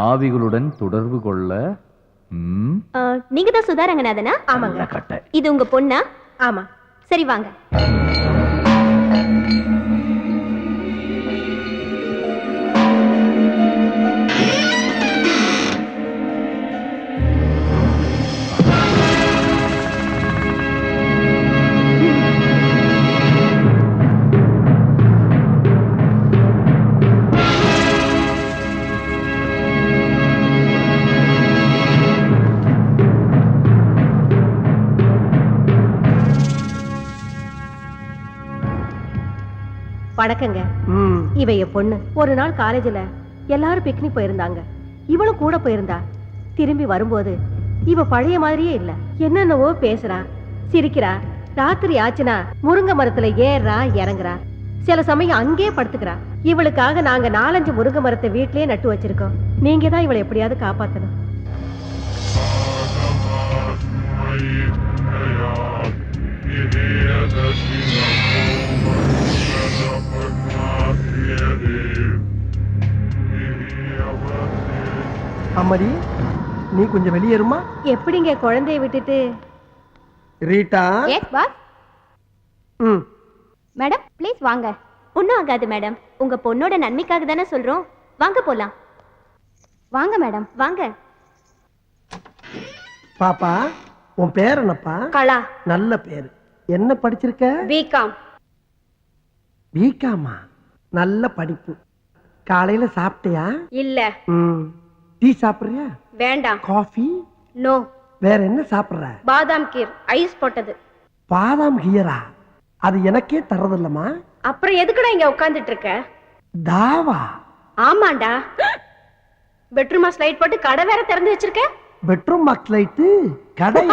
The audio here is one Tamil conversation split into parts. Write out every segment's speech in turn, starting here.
ஆவிகளுடன் தொடர்பு கொள்ள ம், நீங்க தான் சுதா ரங்கநாதனா ஆமாங்க கட்டை. இது உங்க பொண்ணா? ஆமா. சரி வாங்க. வணக்கங்க ம். இவ என் பொண்ணு. ஒரு நாள் காலேஜ்ல எல்லாரும் பிக்னிக் போயிருந்தாங்க. இவளும் கூட போயிருந்தா. திரும்பி வரும்போது இவ பழைய மாதிரியே இல்ல. என்னென்னவோ பேசுறா. சிரிக்கிறா. ராத்திரி ஆச்சுனா முருங்கை மரத்துல ஏறுறா இறங்குறா. சில சமயம் அங்கேயே படுத்துக்கிறா. இவளுக்காக நாங்க நாலஞ்சு முருங்கை மரத்தை வீட்லயே நட்டு வச்சிருக்கோம். நீங்க தான் இவளை எப்படியாவது காப்பாத்தணும். அம்மாடி நீ கொஞ்சம் வெளியேறுமா எப்படிங்க குழந்தைய விட்டுட்டு? ரீட்டா? எஸ் பாஸ் ம். மேடம் ப்ளீஸ் வாங்க. ஒன்றும் ஆகாது மேடம் உங்க பொண்ணோட நன்மைக்காக தானே சொல்றோம். வாங்க போலாம். வாங்க மேடம் வாங்க. பாப்பா உன் பேர் என்னப்பா? கலா. நல்ல பேர். என்ன படிச்சிருக்க? பிகாம் பிகாமா நல்ல படிப்பு. காலையில சாப்பிட்டியா? இல்ல. ம். டீ சாப்பிடுறியா? வேண்டாம். காஃபி நோ வேற என்ன சாப்பிடுற? பாதாம் கீர் ஐஸ் போட்டது. பாதாம் ஹியரா அது எனக்கே தர்றதில்லம்மா. அப்புறம் எதுக்குடா இங்க உட்கார்ந்துட்டு இருக்க தாவா? ஆமாண்டா. பெட்ரூமா ஸ்லைட் போட்டு கடை வேற திறந்து வச்சிருக்க? பெட்ரூம் பாக்ஸ் லைட்டு கடை.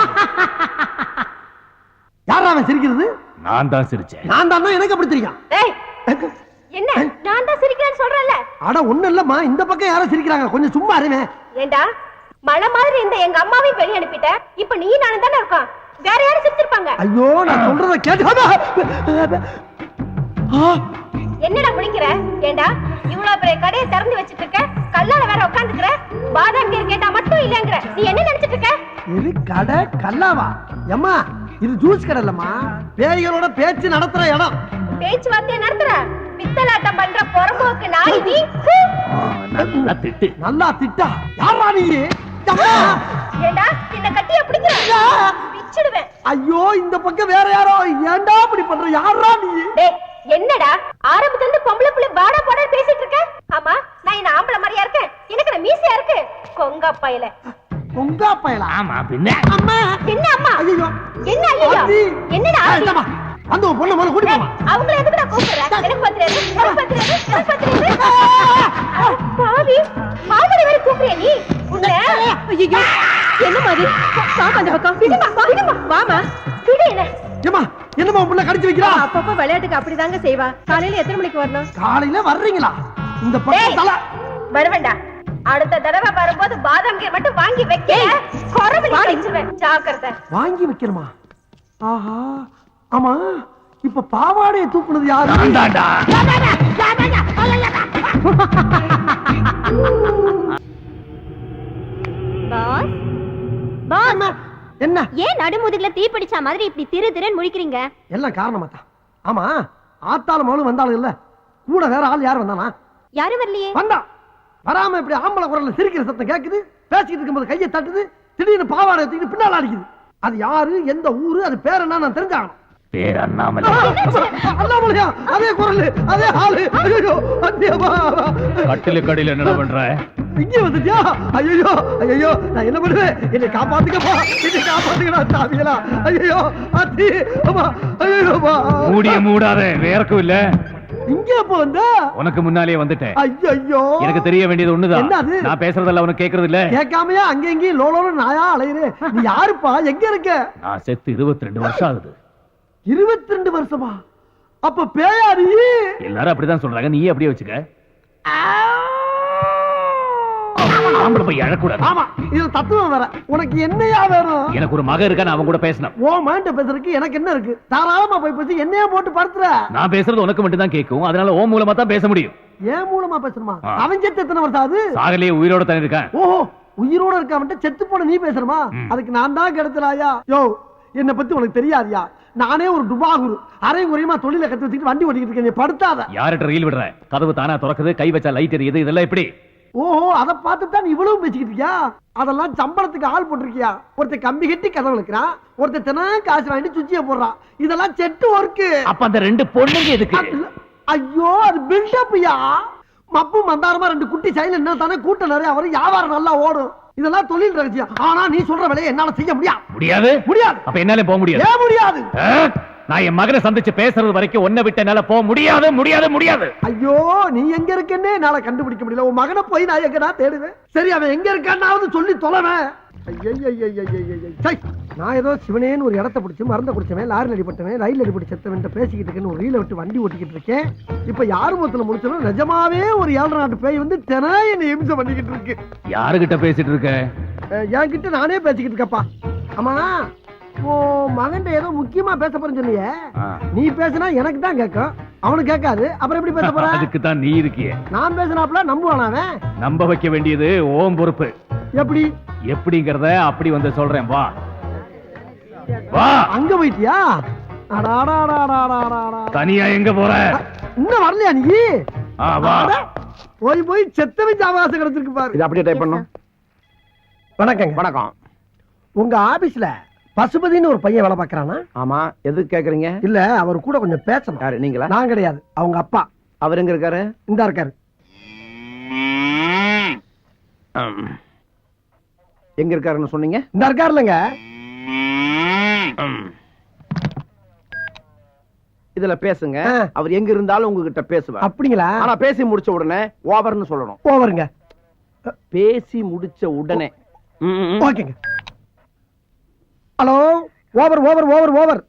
யாரா அவன் சிரிக்கிறது? நான் தான் சிரிச்சேன். நான் தான் எனக்கு அப்படி தெரியும். ஏய் என்ன? நான் தான் சிரிக்கிறேன்னு சொல்றேன்ல? அட ஒண்ணு இல்லம்மா. இந்த பக்கம் யாரும் சிரிக்கிறாங்க. கொஞ்சம் சும்மா இருவேன் ஏண்டா? மழை மாதிரி இந்த எங்க அம்மாவையும் வெளிய அனுப்பிட்ட. இப்ப நீ நானும் தானே இருக்கோம். வேற யாரும் சிரிச்சிருப்பாங்க. ஐயோ நான் சொல்றத கேட்டு என்னடா முடிக்கிற ஏண்டா இவ்வளவு பெரிய கடையை திறந்து வச்சிட்டு இருக்க கல்லால வேற உட்காந்துக்கிற? பாதாம் கீர் கேட்டா மட்டும் இல்லங்கிற. நீ என்ன நினைச்சிட்டு இருக்க? இது கடை கல்லாவா? எம்மா இது ஜூஸ் கடை இல்லம்மா பேய்களோட பேச்சு நடத்துற இடம். பேச்சுவார்த்தையை நடத்துற? பித்தலாட்டம் பண்ற புறம்போக்கு நாய் நீ? நல்லா திட்டு. நல்லா திட்டா? யாரா நீ! ஏண்டா என்ன கட்டிய பிடிக்கிற பிச்சிடுவேன் ஐயோ இந்த பக்கம் வேற யாரோ? ஏன்டா இப்படி பண்ற? யாரா நீ? என்னடா? ஆரம்பத்துல இருந்து பொம்பளை புள்ளை பாடா பாடா பேசிட்டு இருக்க? ஆமா நான் என்ன ஆம்பளை மாதிரியா இருக்கேன்? எனக்கு மீசையா இருக்கு? கொங்க பையல. ஆமா பின்ன. அம்மா! என்ன அம்மா? ஐயோ என்ன ஐயோ. என்னடா வந்து உன் பொண்ணு முதல்ல கூட்டி போமா அவங்கள எதுக்குடா கூப்பிடுற? எனக்கு பத்திராது எனக்கு பத்திராது எனக்கு பத்திராது பாவி மாமனை வேற கூப்பிடுறியா நீ? உன்னை? ஐயோ. என்ன மாதிரி வாமா அந்த பக்கம். விடுமா விடுமா வாமா விடு என்ன? ஏமா என்னம்மா உன் புள்ள கடிச்சு வைக்கிறா? அப்பப்ப விளையாட்டுக்கு அப்படிதாங்க செய்வா. காலையில எத்தனை மணிக்கு வரணும்? காலையில வர்றீங்களா? இந்த. பக்கம் தலை. வருவேண்டா. அடுத்த தடவை வரும்போது பாதாம் கீர் மட்டும் வாங்கி வைக்க குறவு வாங்கி வைக்கணுமா? ஆஹா. ஆமா இப்ப பாவாடையை தூக்குனது யாரு? என்ன? என்ன? ஏன் நடுமுதுகுல தீ பிடிச்ச மாதிரி இப்படி திரு திருன்னு முழிக்கிறீங்க? எல்லாம் காரணமா தான் ஆமா ஆத்தால மகளும் வந்தாலும் இல்ல. கூட வேற ஆள் யார் வந்தானா? யாரும் வரலையே? வந்தா. வராம இப்படி ஆம்பளை குரல்ல சிரிக்கிற சத்தம் கேக்குது பேசிக்கிட்டு இருக்கும்போது கையை தட்டுது திடீர்னு பாவாடை தூக்கிட்டு பின்னால அடிக்குது. அது யாரு எந்த ஊரு அது பேர் என்ன நான் தெரிஞ்சாகணும். பேர் அண்ணாமலை. அண்ணாமலையா? அதே குரல் அதே ஆளு. ஐயோ அத்தியமா கட்டிலு கடையில் என்ன பண்ற? இங்க வந்துட்டியா? ஐயோ ஐயோ நான் என்ன பண்ணுவேன்? என்னை காப்பாத்துக்கப்பா என்னை காப்பாத்துக்கடா சாமிகளா. ஐயோ அத்தி அம்மா ஐயோப்பா மூடிய மூடாத வேறக்கும் இல்ல. இங்க எப்ப வந்த? உனக்கு முன்னாலே வந்துட்டேன். ஐயோ எனக்கு தெரிய வேண்டியது ஒண்ணுதான். என்னது? நான் பேசுறதெல்லாம் உனக்கு கேக்குறது இல்ல. கேட்காமையா அங்க இங்கேயும் லோலோல நாயா அலையுறேன் நீ யாருப்பா? எங்க இருக்க? நான் செத்து இருபத்தி ரெண்டு வருஷம் ஆகுது. இருபத்தி ரெண்டு வருஷமா? அப்ப பேயா நீ எல்லாரும் அப்படிதான் சொல்றாங்க. நீ அப்படியே வச்சுக்க. ஆம்பளை போய் அழக்கூடாது. ஆமா இது தத்துவம் வேற. உனக்கு என்னையா வேணும்? எனக்கு ஒரு மக இருக்கா அவன் கூட பேசணும் ஓ மைண்ட பேசுறதுக்கு எனக்கு என்ன இருக்கு? தாராளமா போய் பேசி என்னையா போட்டு படுத்துற? நான் பேசுறது உனக்கு மட்டும் தான் கேட்கும். அதனால ஓ மூலமா தான் பேச முடியும். ஏன் மூலமா பேசணுமா. அவன் செத்து எத்தனை வருஷம் ஆகுது? உயிரோட தானே இருக்கான். ஓஹோ உயிரோட இருக்காமட்ட செத்து போன நீ பேசுறமா. அதுக்கு நான் தான் கெடுத்தலாயா? யோ என்ன பத்தி உனக்கு தெரியாதியா? நானே ஒரு டுபாகுரு அரை குறையமா தொழில கத்து வச்சுக்கிட்டு வண்டி ஓட்டிக்கிட்டு இருக்கேன். நீ படுத்தாத. யார்கிட்ட ரயில் விடுற? கதவு தானா திறக்குது கை வச்சா லைட் எரியுது இதெல்லாம் எப்படி? ஓஹோ அதை பார்த்து தான் இவ்வளவு பேசிக்கிட்டு இருக்கியா? அதெல்லாம் சம்பளத்துக்கு ஆள் போட்டிருக்கியா? ஒருத்தன் கம்பி கட்டி கதவு இருக்கிறான் ஒருத்தன் தினம் காசு வாங்கிட்டு சுச்சிய போடுறான். இதெல்லாம் செட்டு ஒர்க்கு அப்ப அந்த ரெண்டு பொண்ணுங்க எதுக்கு? ஐயோ அது பில்டப்யா மப்பு மந்தாரமா ரெண்டு குட்டி சைல என்ன தானே கூட்டம் நிறைய வரும். வியாபாரம் நல்லா ஓடும். இதெல்லாம் தொழில் ரகசியம். ஆனா நீ சொல்ற வேலையை என்னால செய்ய முடியாது முடியாது. முடியாது. அப்ப என்னால போக முடியாது. ஏன் முடியாது? நான் என் மகனை சந்திச்சு பேசுறது வரைக்கும் ஒன்ன விட்டு என்னால போக முடியாது முடியாது முடியாது. ஐயோ நீ எங்க இருக்கேன்னே என்னால கண்டுபிடிக்க முடியல. உன் மகனை போய் நான் எங்கடா தேடுவேன்? சரி அவன் எங்க இருக்கான்னாவது சொல்லி தொலைவேன். நான் ஏதோ சிவனேன்னு ஒரு இடத்த பிடிச்சி மருந்த குடிச்சவன் லாரி அடிபட்டவன் ரயில் அடிபட்டு செத்தவன் பேசிக்கிட்டு இருக்கேன்னு ஒரு ரீல விட்டு வண்டி ஓட்டிக்கிட்டு இருக்கேன் இப்ப யார் முகத்துல முடிச்சனும் நிஜமாவே ஒரு ஏழரை நாட்டு பேய் வந்து தினம் என்னை இம்சை பண்ணிக்கிட்டு இருக்கு யாருகிட்ட பேசிட்டு இருக்க என் என்கிட்ட நானே பேசிக்கிட்டு இருக்கப்பா ஆமா ஓ மகன் ஏதோ முக்கியமா பேச போறேன்னு சொன்னியே நீ பேசினா எனக்கு தான் கேட்கும் அவனுக்கு கேட்காது அப்புறம் எப்படி பேச போற அதுக்கு தான் நீ இருக்கிய நான் பேசினாப்ல நம்புவானா அவன் நம்ப வைக்க வேண்டியது ஓம் பொறுப்பு எப்படி? எப்படிங்கறத அப்படி வந்து சொல்றேன் வா. வா. அங்க போயிட்டியா. தனியா எங்க போற? இன்னும் வரலையா நீ? போய் போய் செத்தவன் அவகாசம் கிடைச்சிருக்கு பாரு. இது அப்படியே டைப் பண்ணும். வணக்கங்க. வணக்கம். உங்க ஆபீஸ்ல பசுபதினு ஒரு பையன் வேலை பார்க்கறானா? ஆமா எதுக்கு கேக்குறீங்க? இல்ல அவர் கூட கொஞ்சம் பேசணும். யாரு நீங்களா? நான் கிடையாது அவங்க அப்பா. அவர் எங்க இருக்காரு? இந்த இருக்காரு. எங்க இருக்காருன்னு சொன்னீங்க? இந்த இருக்காருலங்க. இதுல பேசுங்க. அவர் எங்க இருந்தாலும் உங்ககிட்ட பேசுவார். அப்படிங்களா? ஆனா பேசி முடிச்ச உடனே ஓவர்னு சொல்லணும். ஓவருங்க. பேசி முடிச்ச உடனே. ஓகேங்க. Hello? Over over over over.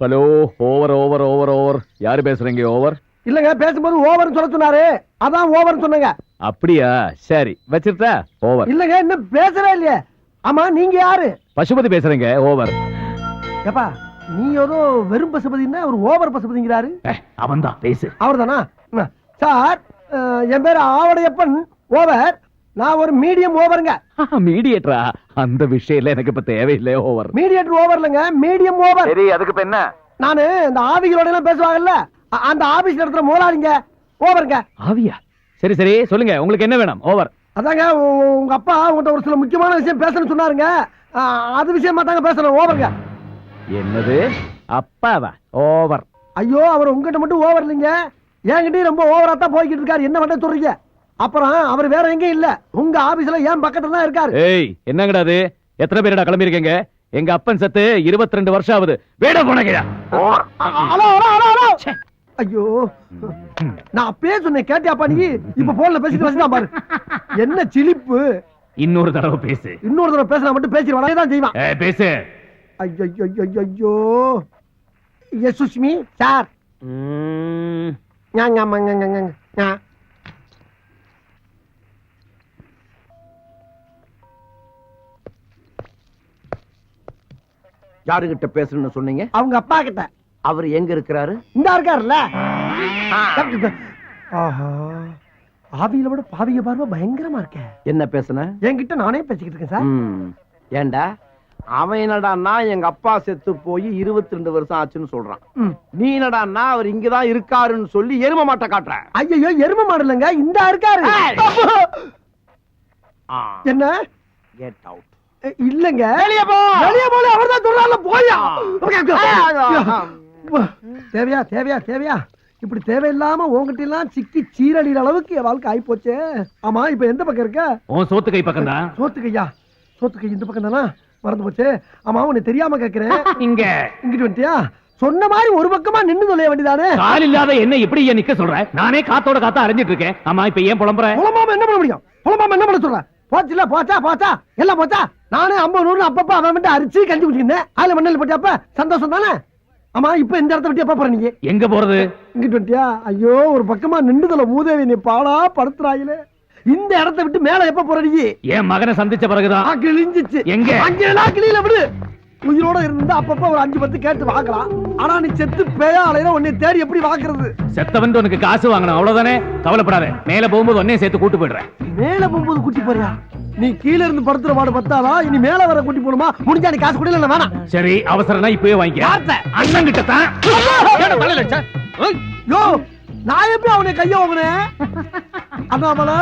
Hello? Over over over over. யாரு பேசுறீங்க ஓவர்? இல்லங்க பேசும்போது ஓவர்னு சொல்ல சொன்னாரு. அதான் ஓவர்னு சொன்னங்க. அப்படியா? சரி வச்சிருட்டா ஓவர் இல்லங்க இன்னும் பேசவே இல்லையே. ஆமா நீங்க யாரு? பசுபதி பேசுறீங்க ஓவர் ஏப்பா நீ ஏதோ வெறும் பசுபதினா ஒரு ஓவர் பசுபதிங்கிறாரு. அவன் தான் பேசு. அவர்தானா? ம். சார் என் பேர் ஆவடையப்பன் ஓவர் நான் ஒரு மீடியம் ஓவருங்க மீடியேட்டரா அந்த விஷயம்ல எனக்கு இப்ப தேவையில்லை ஓவர் மீடியேட்டர் ஓவர்லங்க மீடியம் ஓவர் சரி அதுக்கு இப்ப என்ன? நானு இந்த ஆவிகளோட எல்லாம் பேசுவாங்கல்ல? அந்த ஆபீஸ் நடத்துற முதலாளிங்க ஓவருங்க ஆவியா? சரி சரி சொல்லுங்க உங்களுக்கு என்ன வேணும்? ஓவர் அதாங்க உங்க அப்பா உங்கள்கிட்ட ஒரு சில முக்கியமான விஷயம் பேசணும்னு சொன்னாருங்க. அது விஷயமா தாங்க பேசணும் ஓவருங்க என்னது? அப்பாவா? ஓவர் ஐயோ அவர் உங்ககிட்ட மட்டும் ஓவர் இல்லைங்க. என்கிட்டயும் ரொம்ப ஓவரா தான் போய்கிட்டு இருக்காரு. என்ன பண்ண சொல்றீங்க? அப்புறம் அவர் வேற எங்கேயும் இல்ல. உங்க ஆபீஸ்ல ஏன் பக்கத்துல தான் இருக்காரு. ஏய் என்னங்கடா அது? எத்தனை பேருடா கிளம்பியிருக்கீங்க? எங்க அப்பன் சத்து 22 வருஷம் ஆகுது. வேட போனகையா ஐயோ. நான் அப்பயே சொன்னேன் கேட்டியாப்பா நீ? இப்ப போன்ல பேசிட்டு வச்சுதான் பாரு. என்ன சிலிப்பு இன்னொரு தடவை பேசு. இன்னொரு தடவை பேசினா மட்டும் பேசிடுவான் தான் செய்வான். ஏய், பேசு. ஐயோ ஐயோ எஸ் சுஷ்மி சார். யாருகிட்ட பேசணும்னு சொன்னீங்க? அவங்க அப்பா கிட்ட. அவர் எங்க இருக்கிறாரு? இந்த இருக்காருல்ல. ஆஹா. ஆவியில விட பாவிய பார்வை பயங்கரமா இருக்க. என்ன பேசுன? என்கிட்ட நானே பேசிக்கிட்டு இருக்கேன் சார். ம். ஏன்டா அவன் என்னடான்னா எங்க அப்பா செத்து போய் 22 வருஷம் ஆச்சுன்னு சொல்றான். நீ என்னடான்னா அவர் இங்கதான் இருக்காருன்னு சொல்லி எரும மாட்ட காட்டுற? ஐயோ எரும மாடலங்க இந்த இருக்காரு. என்ன? கெட் அவுட் இல்லங்க. வெளிய போ. வெளிய போல அவர்தான் சொல்றாருல போயா. தேவையா தேவையா தேவையா? இப்படி தேவையில்லாம உங்ககிட்ட எல்லாம் சிக்கி சீரழிகிற அளவுக்கு என் வாழ்க்கை ஆயிப்போச்சே. ஆமா இப்ப எந்த பக்கம் இருக்க? உன் சோத்து கை பக்கம் தான் சோத்துக்கையா? சோத்துக்கை இந்த பக்கம் தானா மறந்து போச்சு. ஆமா உன்னை தெரியாம கேக்குறேன். இங்க. இங்கிட்டு வந்துட்டியா? சொன்ன மாதிரி ஒரு பக்கமா நின்னு சொல்ல வேண்டியதானே? கால் இல்லாத என்ன இப்படி ஏன் நிக்க சொல்ற? நானே காத்தோட காத்தா அரைஞ்சிட்டு இருக்கேன். ஆமா இப்ப ஏன் புலம்புற? புலம்பாம என்ன பண்ண முடியும்? புலம்பாம என்ன பண்ண சொல்ற? போச்சுல போச்சா போச்சா? எல்லாம் போச்சா? நானே ஐம்பது நூறு அப்பப்ப அவன் மட்டும் அரிச்சு கஞ்சி குடிச்சிருந்தேன் அதுல மண்ணல் போட்டியாப்ப? சந்தோஷம் தானே? ஆமா இப்ப இந்த இடத்த விட்டு எப்ப போற நீங்க? எங்க போறது? இங்கிட்டு வந்துட்டியா ஐயோ ஒரு பக்கமா நின்றுதல மூதேவி நீ பாடா படுத்துறாயிலே. இந்த இடத்த விட்டு மேல எப்ப போற நீ? என் மகனை சந்திச்ச பிறகுதான். கிழிஞ்சிச்சு. எங்க? அங்கெல்லாம் கிளியில விடு. உயிரோட இருந்தா அப்பப்ப ஒரு அஞ்சு பத்து கேட்டு வாங்கலாம் ஆனா நீ செத்து பேயா அலையில உன்னை தேடி எப்படி வாக்குறது? செத்தவன் உனக்கு காசு வாங்கணும். அவ்வளவுதானே? கவலைப்படாத. மேல போகும்போது உன்னையும் சேர்த்து கூட்டு போயிடுறேன். மேல போகும்போது கூட்டி போறியா? நீ கீழ இருந்து படுத்துற பாடு பத்தாதா? இனி மேல வர கூட்டி போணுமா முடிஞ்சா நீ காசு கூட இல்ல வேணாம். சரி அவசரம்னா இப்பவே வாங்கிக்க. அண்ணன் கிட்ட தான். யோ நான் எப்படி அவனை கைய வாங்கினேன் அண்ணாமலை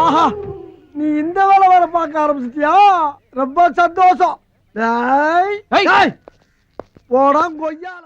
ஆஹா நீ இந்த வேலை வேற பார்க்க ஆரம்பிச்சிட்டியா? ரொம்ப சந்தோஷம். போடா கொய்யால.